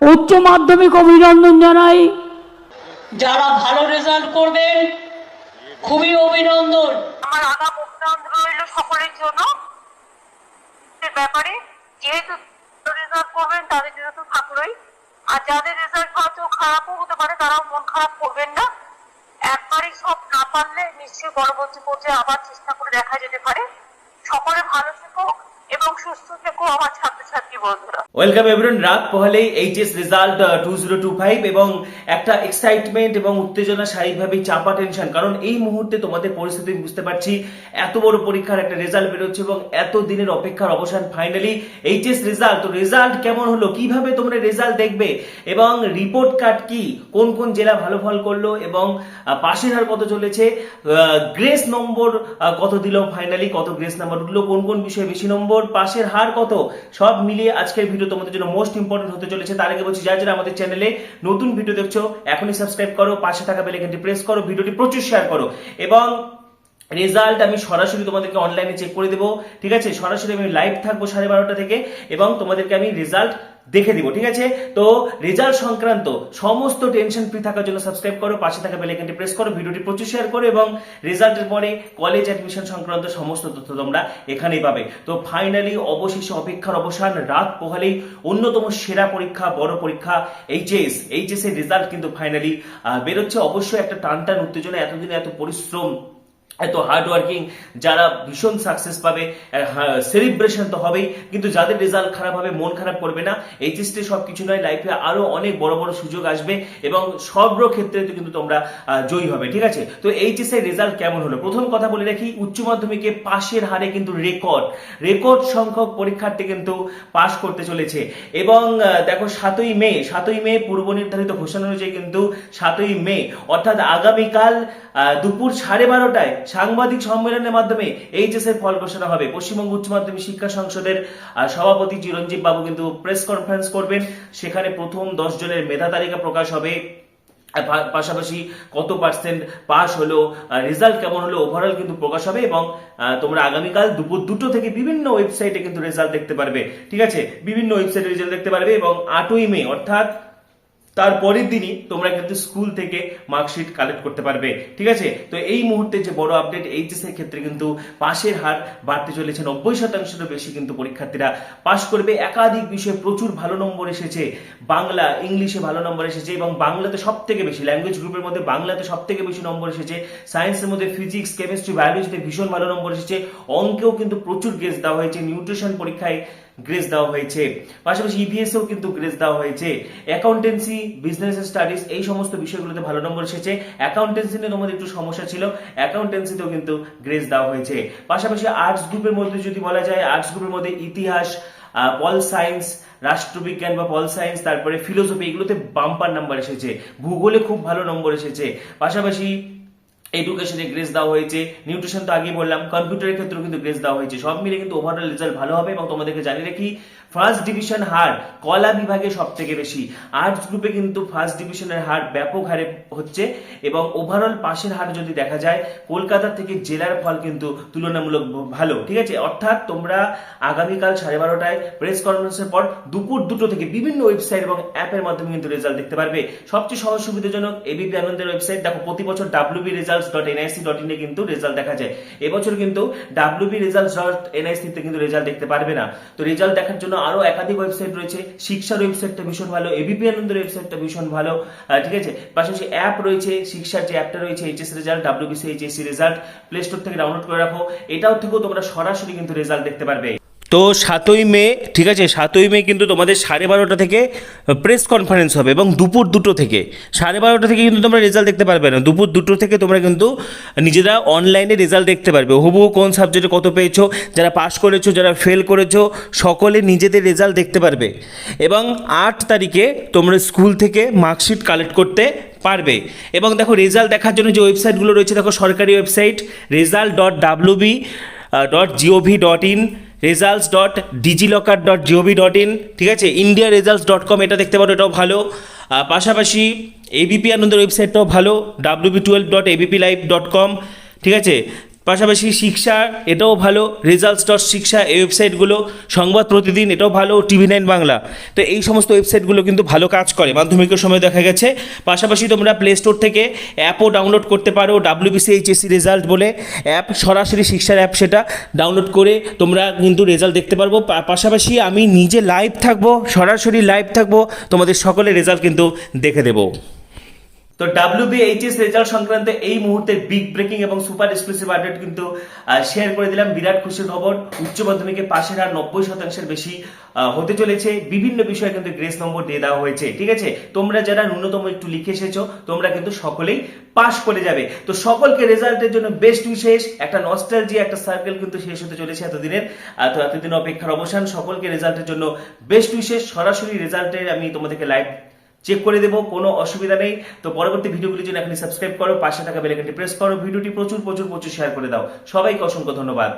উচ্চ মাধ্যমিক অভিনন্দন জানাই। যারা ভালো রেজাল্ট করবেন খুবই অভিনন্দন। আমার আগাম অভিনন্দন রইল সকলের জন্য। ব্যাপারে যেহেতু রেজাল্ট করবেন তাদের জন্য তো থাকলোই আর যাদের রেজাল্ট হয়তো খারাপও হতে পারে তারাও মন খারাপ করবেন না। একবারই সব না পারলে নিশ্চয়ই পরবর্তী পর্যায়ে আবার চেষ্টা করে দেখা যেতে পারে। সকলে ভালো থেকো। ওয়েলকাম এভরিওয়ান রাত পহলেই HS result two zero two five এবং একটা এক্সাইটমেন্ট এবং উত্তেজনা স্বাভাবিকভাবেই চাপা টেনশন কারণ এই মুহূর্তে তোমাদের পরিস্থিতি বুঝতে পারছি, এত বড় পরীক্ষার একটা রেজাল্ট বেরোচ্ছে এবং এত দিনের অপেক্ষার অবসান ফাইনালি এইচএস রেজাল্ট তো রেজাল্ট কেমন হলো? কীভাবে তোমরা রেজাল্ট দেখবে? এবং রিপোর্ট কার্ড কি? কোন কোন জেলা ভালো ফল করল? এবং পাশের হার কত চলেছে? গ্রেস নম্বর কত দিল ফাইনালি কত গ্রেস নাম্বার উঠল? কোন কোন বিষয়ে বেশি নম্বর পাশের হার কত? সব মিলিয়ে আজকের ভিডিও তোমাদের জন্য মোস্ট ইম্পর্টেন্ট হতে চলেছে। তার আগে বলছি, যারা যারা আমাদের চ্যানেলে নতুন ভিডিও দেখছ, এখনই সাবস্ক্রাইব করো, পাশে থাকা বেলাইকনটি প্রেস করো ভিডিওটি প্রচুর শেয়ার করো। এবং রেজাল্ট আমি সরাসরি তোমাদেরকে অনলাইনে চেক করে দেবো, ঠিক আছে? সরাসরি আমি লাইভ থাকব সাড়ে বারোটা থেকে, এবং তোমাদেরকে আমি রেজাল্ট দেখে দিব, ঠিক আছে? তো রেজাল্ট সংক্রান্ত সমস্ত টেনশন ফ্রি থাকার জন্য সাবস্ক্রাইব করো, পাশে থাকা বেলাইকনটি প্রেস করো, ভিডিওটি প্রচুর শেয়ার করো এবং রেজাল্টের পরে কলেজ অ্যাডমিশন সংক্রান্ত সমস্ত তথ্য তোমরা এখানেই পাবে। তো ফাইনালি অবশেষে অপেক্ষার অবসান, রাত পোহালেই অন্যতম সেরা পরীক্ষা, বড় পরীক্ষা এইচএস এইচএস এর রেজাল্ট কিন্তু ফাইনালি বেরোচ্ছে। অবশ্যই একটা টান টান উত্তেজনা, এতদিনে এত পরিশ্রম এত হার্ড ওয়ার্কিং যারা ভীষণ সাকসেস পাবে সেলিব্রেশন তো হবেই, কিন্তু যাদের রেজাল্ট খারাপ হবে, মন খারাপ করবে না। এইচএসটি সব কিছু নয় লাইফে আরও অনেক বড় বড় সুযোগ আসবে এবং সব ক্ষেত্রে তো কিন্তু তোমরা জয়ী হবে, ঠিক আছে? তো এইচএস এর রেজাল্ট কেমন হলো? প্রথম কথা বলে রাখি, উচ্চ মাধ্যমিকে পাশের হারে কিন্তু রেকর্ড রেকর্ড সংখ্যক পরীক্ষার্থী কিন্তু পাশ করতে চলেছে। এবং দেখো সাতই মে সাতই মে পূর্ব নির্ধারিত ঘোষণা অনুযায়ী কিন্তু সাতই মে, অর্থাৎ আগামীকাল দুপুর সাড়ে বারোটায় সাংবাদিক সম্মেলনের মাধ্যমে এইচএস এর ফল ঘোষণা হবে। পশ্চিমবঙ্গ উচ্চ মাধ্যমিক শিক্ষা সংসদের সভাপতি চিরঞ্জীব বাবু কিন্তু প্রেস কনফারেন্স করবেন। সেখানে প্রথম দশ জনের মেধা তালিকা প্রকাশ হবে। পাশাপাশি কত পার্সেন্ট পাস হলো রেজাল্ট কেমন হলো ওভারঅল কিন্তু প্রকাশ হবে এবং তোমরা আগামীকাল দুপুর দুটো থেকে বিভিন্ন ওয়েবসাইটে কিন্তু রেজাল্ট দেখতে পারবে। ঠিক আছে? বিভিন্ন ওয়েবসাইটে রেজাল্ট দেখতে পারবে এবং আটই মে, অর্থাৎ তার পরের দিনই তোমরা কিন্তু স্কুল থেকে মার্কশিট কালেক্ট করতে পারবে, ঠিক আছে? তো এই মুহূর্তে যে বড় আপডেট এইচএস এর ক্ষেত্রে কিন্তু পাশের হার বাড়তে চলেছে, নব্বই শতাংশেরও বেশি কিন্তু পরীক্ষার্থীরা পাশ করবে। একাধিক বিষয়ে প্রচুর ভালো নম্বর এসেছে, বাংলা, ইংলিশে ভালো নম্বর এসেছে এবং বাংলাতে সব থেকে বেশি ল্যাঙ্গুয়েজ গ্রুপের মধ্যে বাংলাতে সব থেকে বেশি নম্বর এসেছে সায়েন্সের মধ্যে ফিজিক্স কেমিস্ট্রি বায়োলজিতে ভীষণ ভালো নম্বর এসেছে, অঙ্কেও কিন্তু প্রচুর গ্রেস দেওয়া হয়েছে নিউট্রিশন পরীক্ষায় গ্রেস দেওয়া হয়েছে। পাশাপাশি ইভিএস এও কিন্তু গ্রেস দেওয়া হয়েছে। অ্যাকাউন্টেন্সি বিজনেস স্টাডিজ এই সমস্ত বিষয়গুলোতে ভালো নম্বর এসেছে। অ্যাকাউন্টেন্সি নিয়ে তোমাদের একটু সমস্যা ছিল। অ্যাকাউন্টেন্সিতেও কিন্তু গ্রেস দেওয়া হয়েছে। পাশাপাশি আর্টস গ্রুপের মধ্যে যদি বলা যায় আর্টস গ্রুপের মধ্যে ইতিহাস পল সায়েন্স রাষ্ট্রবিজ্ঞান বা পল সায়েন্স তারপরে ফিলোসফি এগুলোতে বাম্পার নাম্বার এসেছে। ভূগোলে খুব ভালো নম্বর এসেছে। পাশাপাশি এডুকেশনে গ্রেস দেওয়া হয়েছে নিউট্রিশন তো আগে বললাম কম্পিউটারের ক্ষেত্রেও কিন্তু গ্রেস দেওয়া হয়েছে। সব মিলে কিন্তু ওভারঅল রেজাল্ট ভালো হবে এবং তোমাদেরকে জানিয়ে রাখি ফার্স্ট ডিভিশন হার কলা বিভাগে সব থেকে বেশি আর্টস গ্রুপে কিন্তু ফার্স্ট ডিভিশনের হার ব্যাপক হারে হচ্ছে এবং ওভারঅল পাশের হার যদি দেখা যায়, কলকাতা থেকে জেলার ফল কিন্তু তুলনামূলক ভালো, ঠিক আছে? অর্থাৎ তোমরা আগামীকাল সাড়ে বারোটায় প্রেস কনফারেন্সের পর দুপুর দুটো থেকে বিভিন্ন ওয়েবসাইট এবং অ্যাপের মাধ্যমে কিন্তু রেজাল্ট দেখতে পারবে। সবচেয়ে সহজ সুবিধাজনক এবিপি আনন্দের ওয়েবসাইট দেখো, প্রতি বছর ডাব্লিউবি কিন্তু রেজাল্ট দেখা যায়। এবছর কিন্তু ডাব্লিউবি রেজাল্টস ডট এনআইসি কিন্তু রেজাল্ট দেখতে পারবে না। তো রেজাল্ট দেখার জন্য আরও একাধিক ওয়েবসাইট রয়েছে। শিক্ষার ওয়েবসাইটটা ভীষণ ভালো এবিপি আনন্দের ওয়েবসাইটটা ভীষণ ভালো। ঠিক আছে? পাশাপাশি অ্যাপ রয়েছে, শিক্ষার যে অ্যাপটা রয়েছে HS result WBC HSC result Play Store থেকে ডাউনলোড করে রাখো। এটাও থেকেও তোমরা সরাসরি কিন্তু রেজাল্ট দেখতে পারবে। তো সাতই মে, ঠিক আছে, সাতই মে কিন্তু তোমাদের সাড়ে বারোটা থেকে প্রেস কনফারেন্স হবে এবং দুপুর দুটো থেকে। সাড়ে বারোটা থেকে কিন্তু তোমরা রেজাল্ট দেখতে পারবে না। দুপুর দুটো থেকে তোমরা কিন্তু নিজেরা অনলাইনে রেজাল্ট দেখতে পারবে। হুবহু কোন সাবজেক্টে কত পেয়েছ, যারা পাস করেছ, যারা ফেল করেছ, সকলে নিজেদের রেজাল্ট দেখতে পারবে। এবং আট তারিখে তোমরা স্কুল থেকে মার্কশিট কালেক্ট করতে পারবে। এবং দেখো রেজাল্ট দেখার জন্য যে ওয়েবসাইটগুলো রয়েছে, দেখো সরকারি website result dot WB dot GOV dot in results dot DigiLocker dot GOV dot in ঠিক আছে? ইন্ডিয়া রেজাল্টস ডট কম এটা দেখতে পারো, এটাও ভালো। পাশাপাশি এবিপি আনন্দের ওয়েবসাইটটাও ভালো WB twelve dot ABP live dot com ঠিক আছে? পাশাপাশি শিক্ষা, এটাও ভালো রেজাল্টস ডট শিক্ষা, এই ওয়েবসাইটগুলো সংবাদ প্রতিদিন, এটাও ভালো টিভি নাইন বাংলা। তো এই সমস্ত ওয়েবসাইটগুলো কিন্তু ভালো কাজ করে মাধ্যমিকের সময় দেখা গেছে। পাশাপাশি তোমরা প্লে স্টোর থেকে অ্যাপও ডাউনলোড করতে পারো ডাব্লিউবিসি এইচএসসি রেজাল্ট বলে। অ্যাপ সরাসরি শিক্ষার অ্যাপ সেটা ডাউনলোড করে তোমরা কিন্তু রেজাল্ট দেখতে পারব। পাশাপাশি আমি নিজে লাইভ থাকব, সরাসরি লাইভ থাকব, তোমাদের সকলে রেজাল্ট কিন্তু দেখে দেবো। তো ডাব্লিউবিএইচএস রেজাল্ট সংক্রান্ত এই মুহূর্তে বিগ ব্রেকিং এবং সুপার এক্সক্লুসিভ আপডেট কিন্তু শেয়ার করে দিলাম। বিরাট খুশির খবর, উচ্চ মাধ্যমিকে পাশের হার নব্বই শতাংশের বেশি হতে চলেছে। বিভিন্ন বিষয়ে কিন্তু গ্রেস নম্বর দিয়ে দেওয়া হয়েছে, ঠিক আছে? তোমরা যারা ন্যূনতম একটু লিখে এসেছ, তোমরা কিন্তু সকলেই পাশ করে যাবে। তো সকলকে রেজাল্টের জন্য বেস্ট উইশেষ একটা নস্টালজি একটা সার্কেল কিন্তু শেষ হতে চলেছে এতদিনের তো এতদিন অপেক্ষার অবসান। সকলকে রেজাল্টের জন্য বেস্ট উইশেষ সরাসরি রেজাল্টের আমি তোমাদেরকে লাইভ চেক করে দেবো, কোনো অসুবিধা নেই। তো পরবর্তী ভিডিওগুলির জন্য এখনই সাবস্ক্রাইব করো, পাশে থাকা বেলাইকনটি প্রেস করো। ভিডিওটি প্রচুর প্রচুর প্রচুর শেয়ার করে দাও। সবাইকে অসংখ্য ধন্যবাদ।